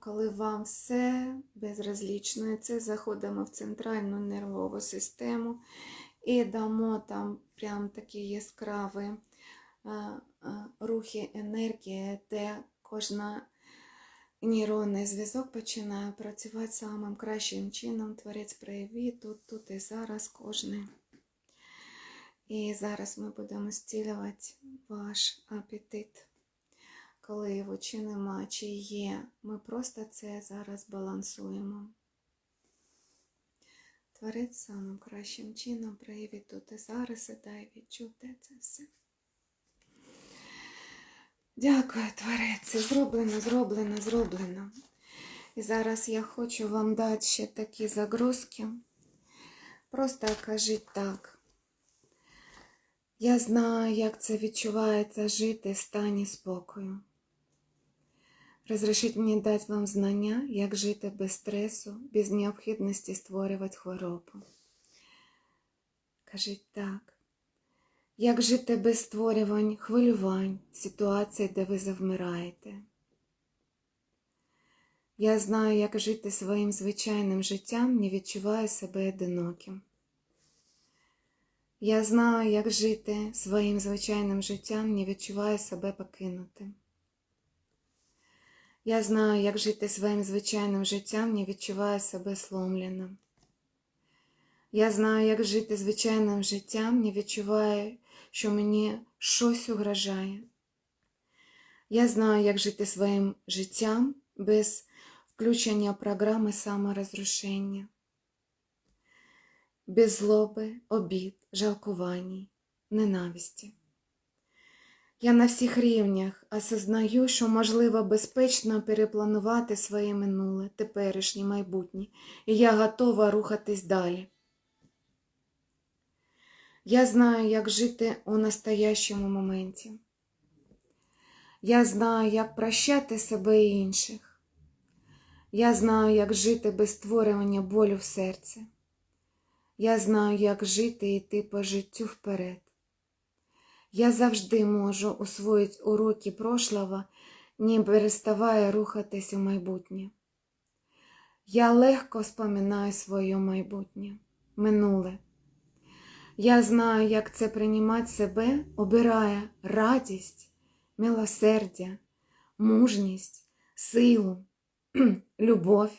коли вам все безразлічно, і це заходимо в центральну нервову систему і дамо там прям такі яскраві рухи енергії, де кожна нейронний зв'язок починає працювати самим кращим чином. Творець прояві тут, тут і зараз кожний. І зараз ми будемо зцілювати ваш апетит. Його чи нема, чи є, ми просто це зараз балансуємо. Творець самим кращим чином проявить тут і зараз і дай відчути це все. Дякую, Творець. Зроблено, зроблено, зроблено. І зараз я хочу вам дати ще такі загрузки. Просто кажіть так. Я знаю, як це відчувається жити в стані спокою. Розрішіть мені дати вам знання, як жити без стресу, без необхідності створювати хворобу. Кажіть так. Як жити без створювань, хвилювань, ситуацій, де ви завмираєте? Я знаю, як жити своїм звичайним життям, не відчуваю себе одиноким. Я знаю, як жити своїм звичайним життям, не відчуваю себе покинутим. Я знаю, як жити своїм звичайним життям, не відчуваю себе сломленим. Я знаю, як жити звичайним життям, не відчуваю, що мені щось угрожає. Я знаю, як жити своїм життям без включення програми саморозрушення, без злоби, обід, жалкувань, ненависті. Я на всіх рівнях осознаю, що можливо безпечно перепланувати своє минуле, теперішнє, майбутнє, і я готова рухатись далі. Я знаю, як жити у настоящому моменті. Я знаю, як прощати себе і інших. Я знаю, як жити без створювання болю в серці. Я знаю, як жити і йти по життю вперед. Я завжди можу усвоїти уроки прошлого, не переставая рухатись у майбутнє. Я легко споминаю своє майбутнє, минуле. Я знаю, як це приймати себе, обирає радість, милосердя, мужність, силу, любов,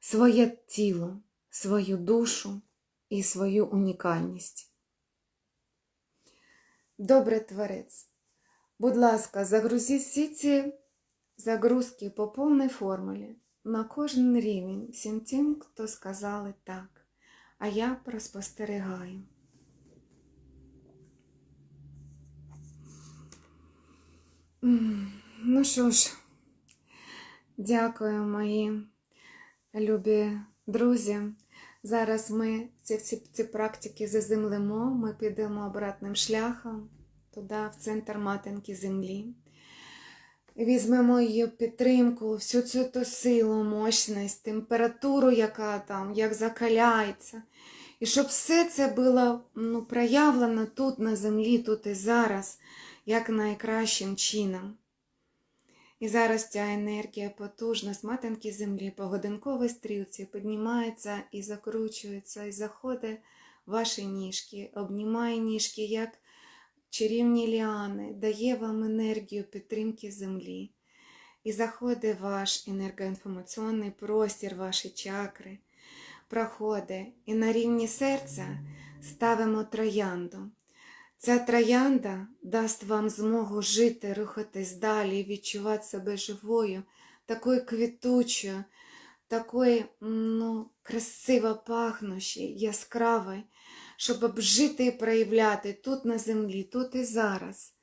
своє тіло, свою душу і свою унікальність. Добре творець, будь ласка, загрузіть всі ці загрузки по повній формулі на кожен рівень всім тим, хто сказали так, а я проспостерігаю. Ну що ж, дякую, мої любі друзі. Зараз ми ці, ці, ці практики заземлимо, ми підемо обратним шляхом туди, в центр матинки землі. Візьмемо її підтримку, всю цю ту силу, мощність, температуру, яка там, як закаляється. І щоб все це було ну, проявлено тут на землі, тут і зараз, як найкращим чином. І зараз ця енергія потужна з матинки землі по годинковій стрілці піднімається і закручується, і заходить в ваші ніжки, обнімає ніжки, як чарівні ліани, дає вам енергію підтримки землі. І заходить ваш енергоінформаційний простір, ваші чакри, проходить. І на рівні серця ставимо троянду. Ця троянда дасть вам змогу жити, рухатись далі, відчувати себе живою, такою квітучою, такою ну, красиво пахнущою, яскравою, щоб обжити і проявляти тут на землі, тут і зараз.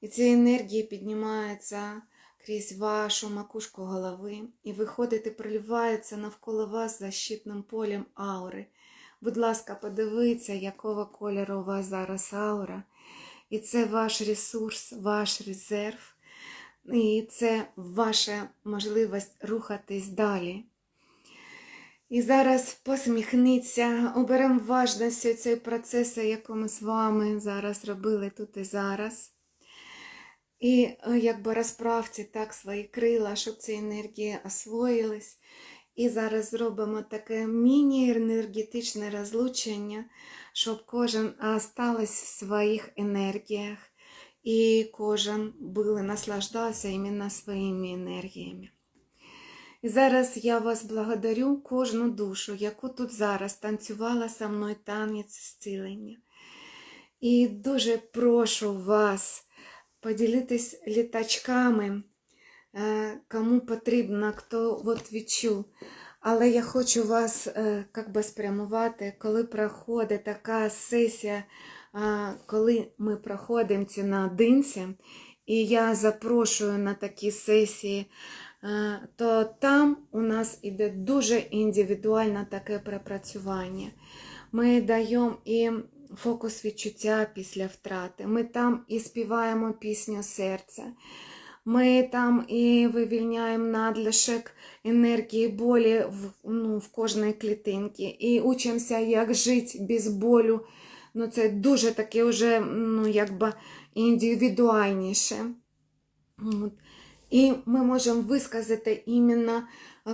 І ця енергія піднімається крізь вашу макушку голови і виходить і проливається навколо вас защитним полем аури. Будь ласка, подивіться, якого кольору у вас зараз аура. І це ваш ресурс, ваш резерв. І це ваша можливість рухатись далі. І зараз посміхніться, оберемо важності цей процес, який ми з вами зараз робили тут і зараз. І е, якби розправте так свої крила, щоб ці енергії освоїлись. І зараз зробимо таке міні-енергетичне розлучення, щоб кожен осталась в своїх енергіях, і кожен були наслаждався іменно своїми енергіями. І зараз я вас благодарю кожну душу, яку тут зараз танцювала со мною танець зцілення. І дуже прошу вас поділитись літачками, кому потрібно, хто от відчув. Але я хочу вас е, как би спрямувати, коли проходить така сесія, е, коли ми проходимо ці наодинці, і я запрошую на такі сесії, е, то там у нас іде дуже індивідуальне таке пропрацювання. Ми даємо і фокус відчуття після втрати. Ми там і співаємо пісню серця. Ми там і вивільняємо надлишок енергії болі в, ну, в кожній клітинці. І учимося, як жити без болю. Ну, це дуже таке вже ну, якби індивідуальніше. От. І ми можемо висказати іменно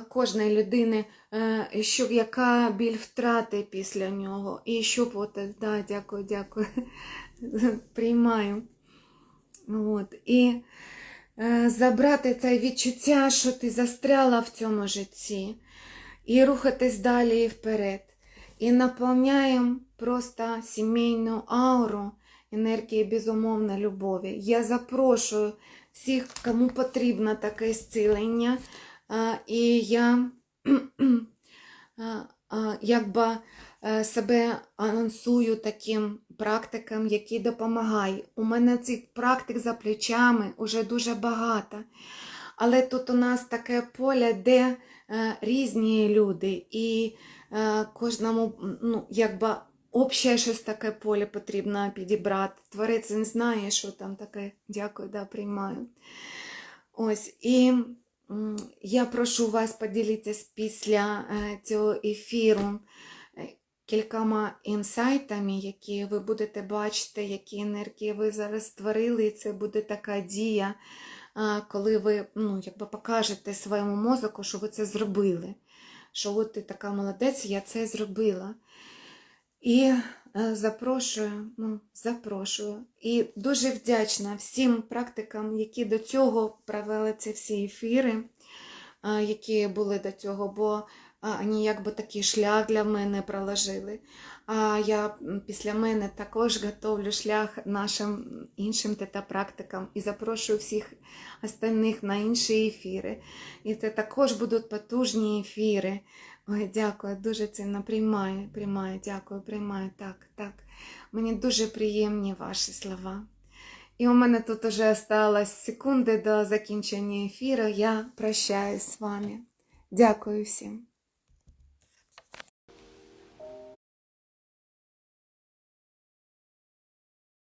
кожної людини, е, щоб яка біль втрати після нього. І щоб от, да, дякую, дякую. Приймаю. От. І забрати це відчуття, що ти застряла в цьому житті, і рухатись далі і вперед. І наповняємо просто сімейну ауру енергії безумовної любові. Я запрошую всіх, кому потрібно таке зцілення. І я а, якби е, себе анонсую таким практикам, які допомагають. У мене цих практик за плечами вже дуже багато. Але тут у нас таке поле, де е, різні люди, і е, кожному ну, якби Обще щось таке поле потрібно підібрати. Творець не знає, що там таке. Дякую, да, приймаю. Ось, і я прошу вас поділитися після е, цього ефіру е, кількома інсайтами, які ви будете бачити, які енергії ви зараз створили. І це буде така дія, коли ви ну, якби покажете своєму мозоку, що ви це зробили. Що от ти така молодець, я це зробила. І е, запрошую, ну, запрошую. І дуже вдячна всім практикам, які до цього провели ці всі ефіри, які були до цього, бо вони якби такий шлях для мене проложили. А я після мене також готовлю шлях нашим іншим тета-практикам і запрошую всіх остальних на інші ефіри. І це також будуть потужні ефіри. Ой, дякую, дуже цінно приймаю, приймаю, дякую, приймаю. Так, так. Мені дуже приємні ваші слова. І у мене тут уже осталось секунди до закінчення ефіру. Я прощаюсь з вами. Дякую всім.